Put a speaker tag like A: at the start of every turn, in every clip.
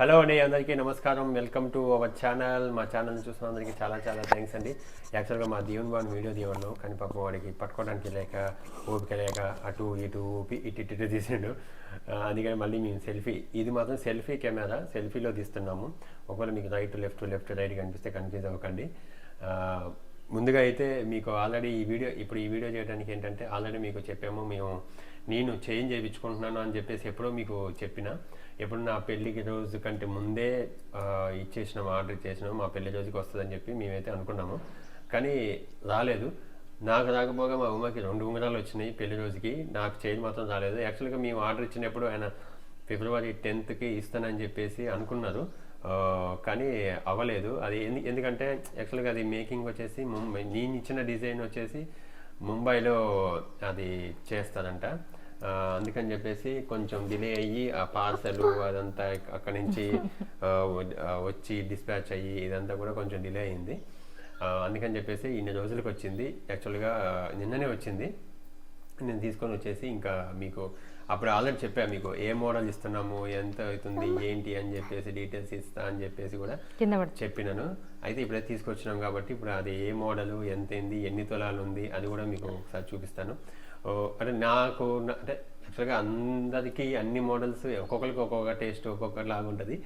A: Hello అండి అందరికీ నమస్కారం. Welcome to our channel. మా ఛానల్ చూసిన అందరికీ చాలా చాలా థ్యాంక్స్ అండి. యాక్చువల్గా మా దీవెన్ బాన్ వీడియో తీయడం కానీ పాపం వాడికి పట్టుకోవడానికి లేక ఓపిక లేక అటు ఇటు ఊపి ఇటు ఇటు ఇటు తీసిండు. అందుకని మళ్ళీ మేము సెల్ఫీ ఇది మాత్రం సెల్ఫీ కెమెరా సెల్ఫీలో తీస్తున్నాము. ఒకవేళ మీకు రైట్ లెఫ్ట్ లెఫ్ట్ రైట్ కనిపిస్తే కన్ఫ్యూజ్ అవ్వకండి. ముందుగా అయితే మీకు ఆల్రెడీ ఈ వీడియో ఇప్పుడు ఈ వీడియో చేయడానికి ఏంటంటే ఆల్రెడీ మీకు చెప్పాము మేము నేను చేంజ్ చేయించుకుంటున్నాను అని చెప్పేసి ఎప్పుడో మీకు చెప్పిన. ఎప్పుడు నా పెళ్ళికి రోజు కంటే ముందే ఇచ్చేసినాం ఆర్డర్ ఇచ్చేసినాం మా పెళ్ళి రోజుకి వస్తుందని చెప్పి మేమైతే అనుకున్నాము. కానీ రాలేదు. నాకు రాకపోగా మా ఉమ్మకి రెండు ఉంగరాలు వచ్చినాయి పెళ్ళి రోజుకి. నాకు చేతి మాత్రం రాలేదు. యాక్చువల్గా మేము ఆర్డర్ ఇచ్చినప్పుడు ఆయన ఫిబ్రవరి టెన్త్కి ఇస్తానని చెప్పేసి అనుకున్నారు. కానీ అవ్వలేదు. అది ఎందుకంటే యాక్చువల్గా అది మేకింగ్ వచ్చేసి ముంబై నేను ఇచ్చిన డిజైన్ వచ్చేసి ముంబైలో అది చేస్తారంట. అందుకని చెప్పేసి కొంచెం డిలే అయ్యి ఆ పార్సల్ అదంతా అక్కడి నుంచి వచ్చి డిస్పాచ్ అయ్యి ఇదంతా కూడా కొంచెం డిలే అయింది. అందుకని చెప్పేసి ఇన్ని రోజులకు వచ్చింది. యాక్చువల్గా నిన్ననే వచ్చింది. నేను తీసుకొని వచ్చేసి ఇంకా మీకు అప్పుడు ఆల్రెడీ చెప్పా మీకు ఏ మోడల్ ఇస్తున్నాము ఎంత అవుతుంది ఏంటి అని చెప్పేసి డీటెయిల్స్ ఇస్తా అని చెప్పేసి కూడా చెప్పినాను. అయితే ఇప్పుడే తీసుకొచ్చినాం కాబట్టి ఇప్పుడు అది ఏ మోడల్ ఎంత ఏంది ఎన్ని తులాలు ఉంది అది కూడా మీకు ఒకసారి చూపిస్తాను. అంటే నాకు అంటే యాక్చువల్గా అందరికీ అన్ని మోడల్స్ ఒక్కొక్కరికి ఒక్కొక్క టేస్ట్ ఒక్కొక్కటి లాగా ఉంటుంది.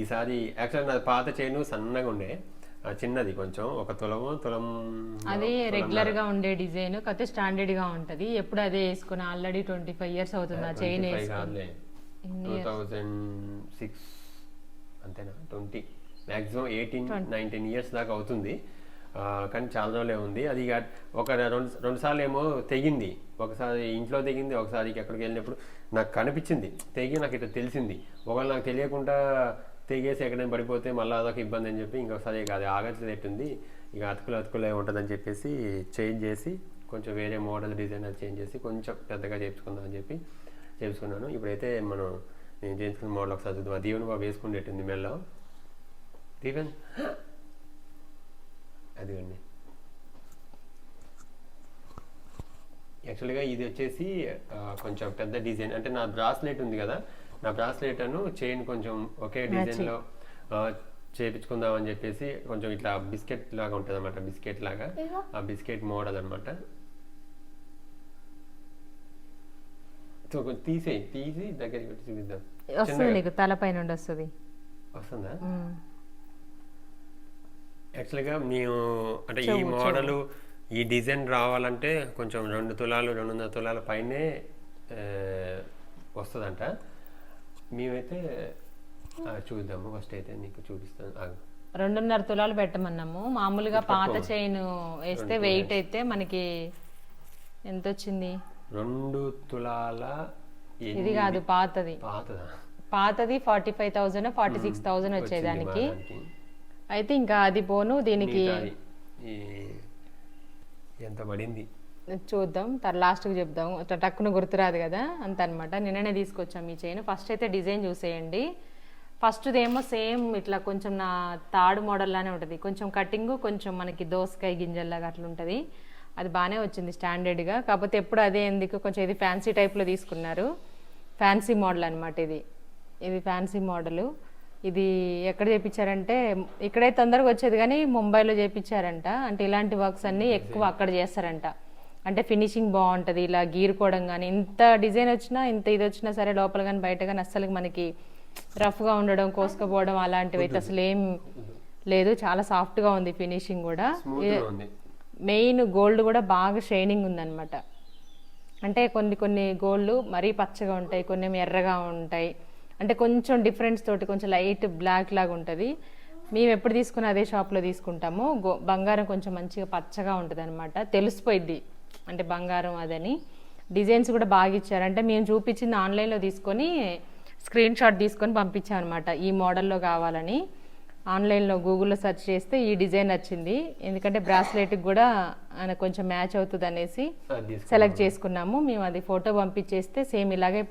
A: ఈసారి యాక్చువల్గా నాది పాత చైను సన్నగా ఉండే. చిన్నది కొంచెం ఒక తులము తులం
B: అది రెగ్యులర్గా ఉండే డిజైన్ కాకపోతే స్టాండర్డ్గా ఉంటది. ఎప్పుడు అదే వేసుకుని ఆల్రెడీ ట్వంటీ ఫైవ్ ఇయర్స్ అవుతుంది ఆ చైన్
A: టూ థౌజండ్ సిక్స్ అంతేనా? Twenty maximum eighteen nineteen years దాకా అవుతుంది. కానీ చాలా రోజులే ఉంది. అది ఇక ఒక రెండు రెండుసార్లు ఏమో తెగింది. ఒకసారి ఇంట్లో తెగింది ఒకసారి ఎక్కడికి వెళ్ళినప్పుడు నాకు కనిపించింది. తెగి నాకు ఇట్లా తెలిసింది. ఒకవేళ నాకు తెలియకుండా తెగేసి ఎక్కడైనా పడిపోతే మళ్ళీ అదొక ఇబ్బంది అని చెప్పి ఇంకొకసారి ఇక అది ఆగట్లేటుంది ఇక అతుకులు అతుకులే ఉంటుందని చెప్పేసి చేంజ్ చేసి కొంచెం వేరే మోడల్ డిజైన్ అది చేంజ్ చేసి కొంచెం పెద్దగా చేయించుకుందాం అని చెప్పి చేయించుకున్నాను. ఇప్పుడైతే మనం నేను చేయించుకున్న మోడల్ ఒకసారి చూద్దాం. దీవెన్ బాబు వేసుకుండేటుంది మెల్ల దీవెన్. అదిగండి యాక్చువల్గా ఇది వచ్చేసి కొంచెం పెద్ద డిజైన్. అంటే నా బ్రాస్లెట్ ఉంది కదా నా బ్రాస్లెట్ అను చైన్ కొంచెం ఒకే డిజైన్లో చేపించుకుందాం అని చెప్పేసి కొంచెం ఇట్లా బిస్కెట్ లాగా ఉంటుంది అనమాట బిస్కెట్ లాగా. ఆ బిస్కెట్ మోడల్ అనమాట తీసేయి తీసి దగ్గరికి పెట్టి చూపిద్దాం.
B: వస్తుంది నీకు తలపై నుండి వస్తుంది?
A: వస్తుందా యాక్చువల్గా మేము అంటే ఈ మోడల్ ఈ డిజైన్ రావాలంటే కొంచెం రెండు తులాలు రెండున్నర తులాల పైనే వస్తుందంట. మేమైతే చూద్దాము. ఫస్ట్ అయితే నీకు చూపిస్తాను.
B: రెండున్నర తులాలు పెట్టమన్నాము. మామూలుగా పాత చైన్ వేస్తే వెయిట్ అయితే మనకి ఎంత వచ్చింది
A: రెండు తులాల
B: ఇది కాదు పాతది.
A: పాతదా?
B: పాతది forty five thousand forty six thousand
A: వచ్చింది
B: వచ్చేదానికి. అయితే ఇంకా అది పోను దీనికి
A: ఎంత పడింది?
B: చూద్దాం తర్ లాస్ట్కి చెప్దాం టక్కున గుర్తురాదు కదా అంత అనమాట నిన్ననే తీసుకొచ్చాం ఈ చైన్. ఫస్ట్ అయితే డిజైన్ చూసేయండి. ఫస్ట్దేమో సేమ్ ఇట్లా కొంచెం నా తాడు మోడల్ లానే ఉంటుంది. కొంచెం కటింగ్ కొంచెం మనకి దోసకాయ గింజల్లాగా అట్లా ఉంటుంది. అది బాగానే వచ్చింది స్టాండర్డ్గా. కాకపోతే ఎప్పుడు అదే ఎందుకు కొంచెం ఇది ఫ్యాన్సీ టైప్లో తీసుకున్నారు. ఫ్యాన్సీ మోడల్ అనమాట ఇది. ఇది ఫ్యాన్సీ మోడలు. ఇది ఎక్కడ చేపించారంటే ఇక్కడే తొందరగా వచ్చేది కానీ ముంబైలో చేపించారంట. అంటే ఇలాంటి వర్క్స్ అన్నీ ఎక్కువ అక్కడ చేస్తారంట. అంటే ఫినిషింగ్ బాగుంటుంది ఇలా గీరుకోవడం కానీ ఇంత డిజైన్ వచ్చినా ఇంత ఇది వచ్చినా సరే లోపల కానీ బయట కానీ అస్సలు మనకి రఫ్గా ఉండడం కోసుకపోవడం అలాంటివి అయితే అసలు ఏం లేదు. చాలా సాఫ్ట్గా ఉంది ఫినిషింగ్ కూడా. మెయిన్ గోల్డ్ కూడా బాగా షైనింగ్ ఉందన్నమాట. అంటే కొన్ని కొన్ని గోల్డ్ మరీ పచ్చగా ఉంటాయి కొన్ని ఎర్రగా ఉంటాయి. అంటే కొంచెం డిఫరెన్స్ తోటి కొంచెం లైట్ బ్లాక్ లాగా ఉంటుంది. మేము ఎప్పుడు తీసుకున్న అదే షాప్లో తీసుకుంటాము. గో బంగారం కొంచెం మంచిగా పచ్చగా ఉంటుంది అనమాట తెలిసిపోయిద్ది. అంటే బంగారం అదని. డిజైన్స్ కూడా బాగా ఇచ్చారు. అంటే మేము చూపించింది ఆన్లైన్లో తీసుకొని స్క్రీన్ షాట్ తీసుకొని పంపించాం అనమాట ఈ మోడల్లో కావాలని. ఆన్లైన్లో గూగుల్లో సెర్చ్ చేస్తే ఈ డిజైన్ వచ్చింది ఎందుకంటే బ్రాస్లెట్కి కూడా ఆయన కొంచెం మ్యాచ్ అవుతుంది అనేసి. సెలెక్ట్ చేసుకున్నాము. మేము అది ఫోటో పంపించేస్తే సేమ్ ఇలాగే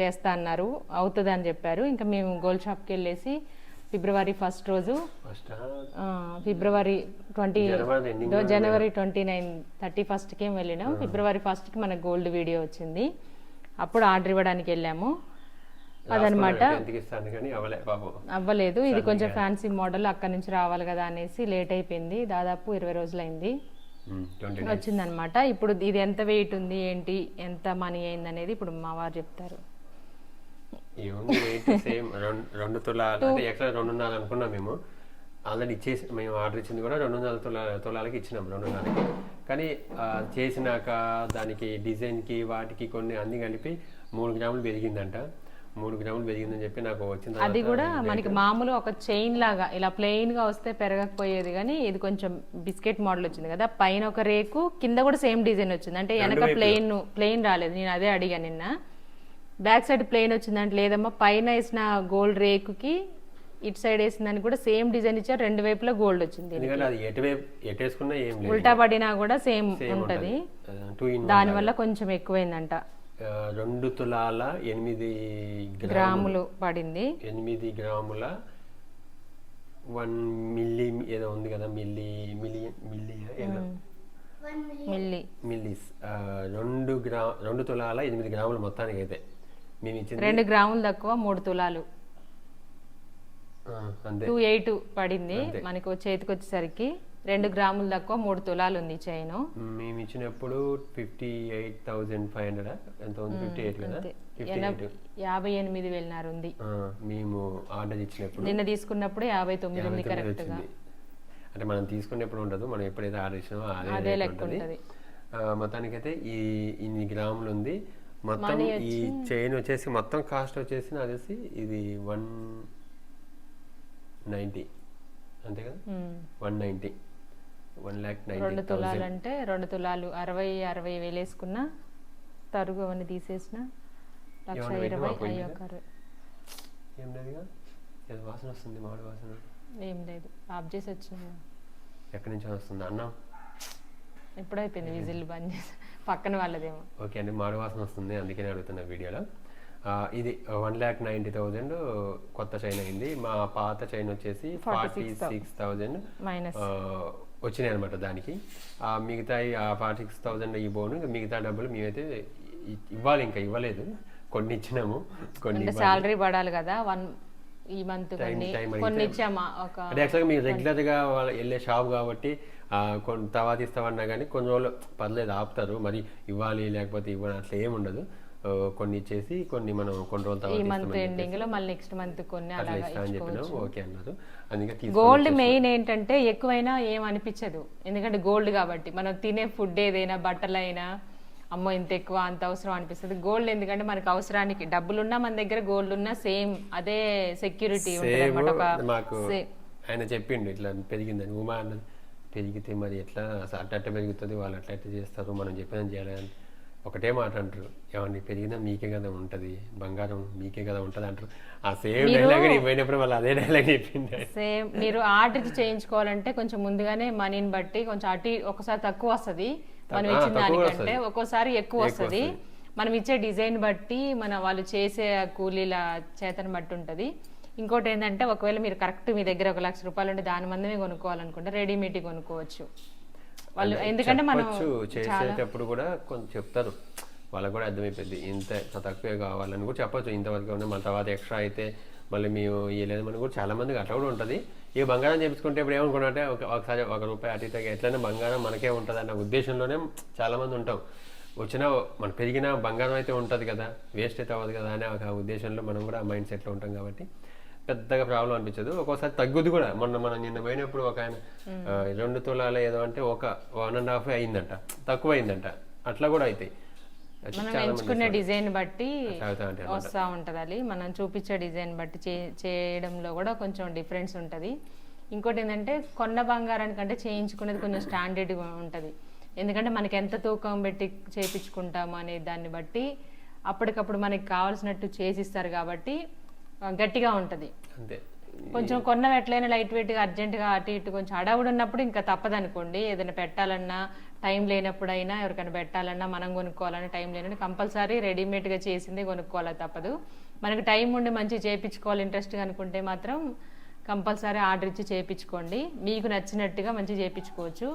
B: చేస్తా అన్నారు. అవుతుంది అని చెప్పారు. ఇంకా మేము గోల్డ్ షాప్కి వెళ్ళేసి ఫిబ్రవరి ఫస్ట్ రోజు ఫిబ్రవరి ట్వంటీ
A: జనవరి
B: ట్వంటీ నైన్ థర్టీ ఫస్ట్కి వెళ్ళినాం. ఫిబ్రవరి ఫస్ట్కి మనకు గోల్డ్ వీడియో వచ్చింది. అప్పుడు ఆర్డర్ ఇవ్వడానికి వెళ్ళాము. అదనమాట.
A: కానీ
B: అవ్వలేదు. ఇది కొంచెం ఫ్యాన్సీ మోడల్ అక్కడి నుంచి రావాలి కదా అనేసి లేట్ అయిపోయింది. దాదాపు ఇరవై రోజులైంది. వచ్చిందనమాట. ఇప్పుడు ఇది ఎంత వెయిట్ ఉంది ఏంటి ఎంత మనీ అయింది అనేది ఇప్పుడు మా వారు చెప్తారు.
A: రెండు తులాలు అంటే ఎక్కడ రెండున్నర అనుకున్నాం మేము. ఆల్రెడీ ఇచ్చేసి మేము ఆర్డర్ ఇచ్చింది కూడా రెండున్నర తులాల తులాలకి ఇచ్చినాం రెండున్నరకి కానీ ఆ, చేసినాక దానికి డిజైన్కి వాటికి కొన్ని అన్ని కలిపి మూడు గ్రాములు పెరిగిందంట. మూడు గ్రాములు పెరిగిందని చెప్పి నాకు వచ్చిన
B: అది కూడా మనకి మామూలు ఒక చైన్ లాగా ఇలా ప్లెయిన్గా వస్తే పెరగకపోయేది కానీ ఇది కొంచెం బిస్కెట్ మోడల్ వచ్చింది కదా. పైన ఒక రేకు కింద కూడా సేమ్ డిజైన్ వచ్చింది. అంటే వెనక ప్లెయిన్ ప్లెయిన్ రాలేదు. నేను అదే అడిగా నిన్న. బ్యాక్ సైడ్ ప్లెయిన్ వచ్చిందంటే లేదమ్మా పైన వేసిన గోల్డ్ రేకుకి ఇటు సైడ్ వేసిన దానికి కూడా సేమ్ డిజైన్ ఇచ్చారు. రెండు వైపులా గోల్డ్ వచ్చింది ఉల్టా పడినా కూడా సేమ్ ఉంటది. దానివల్ల కొంచెం ఎక్కువైందంట.
A: రెండు తులాల ఎనిమిది గ్రా
B: గ్రాములు పడింది.
A: ఎనిమిది గ్రాముల వన్ మిల్లీ ఏదో ఉంది కదా మిల్లీ మిల్లీ మిల్లీ ఏదో.
B: మిల్లి.
A: మిల్లీస్. రెండు గ్రా రెండు తులాల ఎనిమిది గ్రాములు మొత్తానికి అయితే మేము ఇచ్చింది.
B: రెండు గ్రాములు తక్కువ మూడు తులాలు. టూ ఎయిట్ పడింది మనకు చేతికి వచ్చేసరికి రెండు గ్రాములు తక్కువ మూడు తులాలు ఉంది చైన్
A: మేము ఇచ్చినప్పుడు fifty eight thousand five hundred ఎంత ఉంది? ఫిఫ్టీ ఎయిట్ కదా?
B: యాభై ఎనిమిది వెళ్ళినారు ఉంది
A: మేము ఆర్డర్ ఇచ్చినప్పుడు
B: నిన్న తీసుకున్నప్పుడు యాభై తొమ్మిది ఉంది
A: తొమ్మిది
B: కరెక్ట్గా.
A: వచ్చింది అంటే మనం తీసుకునేప్పుడు ఉండదు మనం ఎప్పుడైతే ఆర్డర్ ఇచ్చినామో అదే
B: లెక్క
A: ఉంటుంది. మొత్తానికైతే ఈ ఇన్ని గ్రాములు ఉంది మొత్తం ఈ చైన్ వచ్చేసి మొత్తం కాస్ట్ వచ్చేసి నాకు తెలిసి ఇది వన్ నైంటీ అంతే కదా. వన్ నైంటీ వన్ ల్యాక్
B: రెండు తులాలు అంటే రెండు తులాలు. అరవై అరవై వేలు వేసుకున్నా తరుగు అవన్నీ తీసేసిన లక్ష ఇరవై
A: పెట్టినావా
B: అయ్యో కరు
A: ఏం లేదుగా ఏదో వాసన వస్తుంది మామిడి వాసన.
B: ఏం లేదు. ఆఫ్ చేసి వచ్చిన
A: ఎక్కడి నుంచి వస్తుంది అన్నం?
B: ఎప్పుడో అయిపోయింది విజిల్ బంద్ చేసి? పక్కన వాళ్ళదేమో.
A: ఓకే అండి మాడు వాసన వస్తుంది అందుకనే అడుగుతున్న వీడియోలో. ఇది వన్ ల్యాక్ నైంటీ థౌజండ్ కొత్త చైన్ అయింది. మా పాత చైన్ వచ్చేసి ఫార్టీ సిక్స్ థౌజండ్
B: మైనస్.
A: వచ్చినాయి అనమాట దానికి. ఆ మిగతా ఆ ఫార్టీ సిక్స్ థౌజండ్ ఈ బోను ఇంకా మిగతా డబ్బులు మేమైతే ఇవ్వాలి ఇంకా ఇవ్వలేదు. కొన్ని ఇచ్చినాము కొన్ని
B: శాలరీ పడాలి కదా వన్ ఈ మంత్ కొన్ని. ఇచ్చామా?
A: అంటే యాక్చువల్గా మీరు రెగ్యులర్గా వాళ్ళ వెళ్ళే షాప్ కాబట్టి కొన్ని తర్వాత ఇస్తామన్నా కానీ కొన్ని రోజులు పర్లేదు ఆపుతారు. మరి ఇవ్వాలి లేకపోతే ఇవ్వాలి అట్లా ఏమి ఉండదు కొన్ని ఇచ్చేసి కొన్ని మనం కొన్ని రోజుల
B: ఈ మంత్ ఎండింగ్లో మళ్ళీ నెక్స్ట్ మంత్ కొన్ని అలాగా
A: అని చెప్పినాం ఓకే అన్నారు. అందుకే
B: గోల్డ్ మెయిన్ ఏంటంటే ఎక్కువైనా ఏం అనిపించదు. ఎందుకంటే గోల్డ్ కాబట్టి మనం తినే ఫుడ్ ఏదైనా బట్టలైనా అమ్మో ఇంత ఎక్కువ అంత అవసరం అనిపిస్తుంది. గోల్డ్ ఎందుకంటే మనకు అవసరానికి డబ్బులున్నా మన దగ్గర గోల్డ్ ఉన్నా సేమ్ అదే సెక్యూరిటీ ఉంటుంది
A: ఆయన చెప్పిండు ఇట్లా పెరిగిందని ఉమా అన్నది పెరిగితే మరి ఎట్లా? అట్ట పెరుగుతుంది వాళ్ళు అట్లా చేస్తారు మనం చెప్పిన చేయాలని ఒకటే మాట అంటారు. ఏమండి పెరిగినా మీకే కదా ఉంటుంది బంగారం మీకే కదా ఉంటుంది అంటారు. ఆ సేమ్ డైలాగ్ పోయినప్పుడు వాళ్ళు అదే డైలాగ్ చెప్పింది.
B: సేమ్ మీరు ఆర్డర్ చేయించుకోవాలంటే కొంచెం ముందుగానే మనీని బట్టి కొంచెం అటు ఒకసారి తక్కువ వస్తుంది మనం ఇచ్చిన దానికంటే. ఒక్కోసారి ఎక్కువ వస్తుంది. మనం ఇచ్చే డిజైన్ బట్టి మన వాళ్ళు చేసే కూలీల చేతను బట్టి ఉంటుంది. ఇంకోటి ఏంటంటే ఒకవేళ మీరు కరెక్ట్ మీ దగ్గర ఒక లక్ష రూపాయలు ఉంటే దాని మందమే కొనుక్కోవాలనుకుంటే రెడీమేడ్ కొనుక్కోవచ్చు. వాళ్ళు ఎందుకంటే మనం
A: చేసేటప్పుడు కూడా కొంచెం చెప్తారు. వాళ్ళకు కూడా అర్థమైపోయింది ఇంత తక్కువే కావాలని కూడా చెప్పొచ్చు. ఇంతవరకు ఉంది మళ్ళీ తర్వాత ఎక్స్ట్రా అయితే మళ్ళీ మేము ఇవ్వలేదు మనకు కూడా చాలా మందికి అట్లా కూడా ఉంటుంది. ఈ బంగారం చేపించుకుంటే ఇప్పుడు ఏమనుకున్నట్టే ఒక ఒకసారి ఒక రూపాయి అటు ఇటుగా ఎట్లయినా బంగారం మనకే ఉంటుంది అన్న ఉద్దేశంలోనే చాలా మంది ఉంటాం. వచ్చినా మన పెరిగిన బంగారం అయితే ఉంటుంది కదా వేస్ట్ అయితే అవ్వదు కదా అనే ఒక ఉద్దేశంలో మనం కూడా మైండ్ సెట్లో ఉంటాం కాబట్టి పెద్దగా ప్రాబ్లం అనిపించదు. ఒక్కోసారి తగ్గుద్ది కూడా. మొన్న మనం నిన్న పోయినప్పుడు ఒక ఆయన రెండు తులాలు ఏదో అంటే ఒక వన్ అండ్ హాఫ్ అయిందంట. తక్కువ అయిందంట అట్లా కూడా అవుతాయి
B: మనం
A: చాలా మంది
B: ఎంచుకునే డిజైన్ బట్టి వస్తూ ఉంటుంది అది మనం చూపించే డిజైన్ బట్టి చేయడంలో కూడా కొంచెం డిఫరెన్స్ ఉంటుంది. ఇంకోటి ఏంటంటే కొన్న బంగారానికంటే చేయించుకునేది కొంచెం స్టాండర్డ్ ఉంటుంది. ఎందుకంటే మనకి ఎంత తూకం పెట్టి చేయించుకుంటాము అనే దాన్ని బట్టి అప్పటికప్పుడు మనకి కావాల్సినట్టు చేసిస్తారు కాబట్టి గట్టిగా ఉంటుంది.
A: అంతే.
B: కొంచెం కొన్న ఎట్లయినా లైట్ వెయిట్గా అర్జెంటుగా అటు ఇటు కొంచెం అడవుడు ఉన్నప్పుడు ఇంకా తప్పదనుకోండి. ఏదైనా పెట్టాలన్నా టైం లేనప్పుడైనా ఎవరికైనా పెట్టాలన్నా మనం కొనుక్కోవాలన్నా టైం లేనప్పుడు కంపల్సరీ రెడీమేడ్గా చేసిందే కొనుక్కోవాలి తప్పదు. మనకి టైం ఉండి మంచిగా చేయించుకోవాలి ఇంట్రెస్ట్గా అనుకుంటే మాత్రం కంపల్సరీ ఆర్డర్ ఇచ్చి చేయించుకోండి మీకు నచ్చినట్టుగా మంచిగా చేయించుకోవచ్చు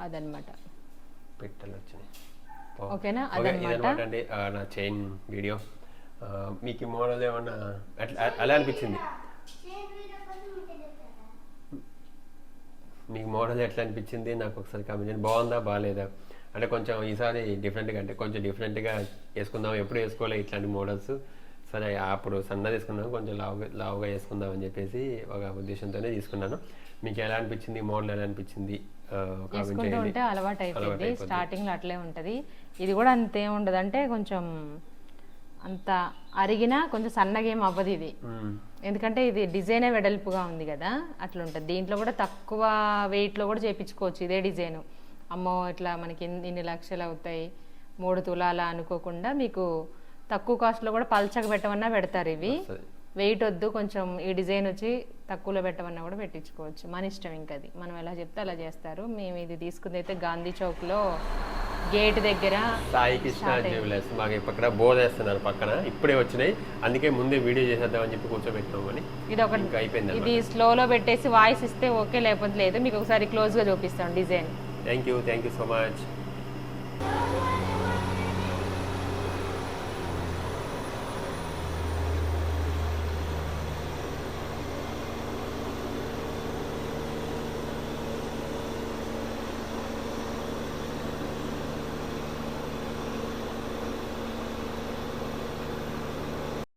B: అదనమాట
A: పెట్టెలు
B: ఓకేనా?
A: ఆ, నా చైన్ వీడియో. మీకు ఈ మోడల్ ఏమన్నా అట్లా అలా అనిపించింది? మీకు మోడల్ ఎట్లా అనిపించింది? నాకు ఒకసారి కామెంట్ చేయండి. బాగుందా? బాగాలేదా అంటే కొంచెం ఈసారి డిఫరెంట్గా అంటే కొంచెం డిఫరెంట్గా వేసుకుందాం. ఎప్పుడు వేసుకోలే ఇట్లాంటి మోడల్స్. సరే అప్పుడు సన్నది తీసుకున్నాం కొంచెం లావుగా లావుగా వేసుకుందాం అని చెప్పేసి ఒక ఉద్దేశంతోనే తీసుకున్నాను. మీకు ఎలా అనిపించింది? మోడల్ ఎలా అనిపించింది?
B: ఉంటే అలవాటు అయిపోయింది. స్టార్టింగ్లో అట్లే ఉంటుంది. ఇది కూడా అంతే ఉండదు అంటే కొంచెం అంత అరిగినా కొంచెం సన్నగా ఏం అవ్వదు ఇది. ఎందుకంటే ఇది డిజైనే వెడల్పుగా ఉంది కదా అట్లా ఉంటుంది దీంట్లో కూడా తక్కువ వెయిట్లో కూడా చేపించుకోవచ్చు ఇదే డిజైన్ అమ్మో ఇట్లా మనకి ఇన్ని లక్షలు అవుతాయి మూడు తులాల అనుకోకుండా మీకు తక్కువ కాస్ట్లో కూడా పల్చగా పెట్టమన్నా పెడతారు ఇవి. వెయిట్ వద్దు కొంచెం ఈ డిజైన్ వచ్చి తక్కువలో పెట్టమన్నా కూడా పెట్టించుకోవచ్చు. మన ఇష్టం ఇంకా అది మనం ఎలా చెప్తే అలా చేస్తారు. మేము ఇది తీసుకుంది అయితే గాంధీ చౌక్లో గేట్ దగ్గర
A: సాయి కృష్ణ జ్యువెలర్స్ మాకు ఇక్కడ బోర్డు వేస్తున్నారు పక్కన. ఇప్పుడే వచ్చినాయి. అందుకే ముందే వీడియో చేసేద్దామని చెప్పి కూర్చోబెట్టినాం అని.
B: ఇది ఒక
A: ఇంకా అయిపోయింది
B: ఇది స్లోలో పెట్టేసి వాయిస్ ఇస్తే ఓకే లేకపోతే లేదు. మీకు ఒకసారి క్లోజ్గా చూపిస్తాం design.
A: Thank you thank you so much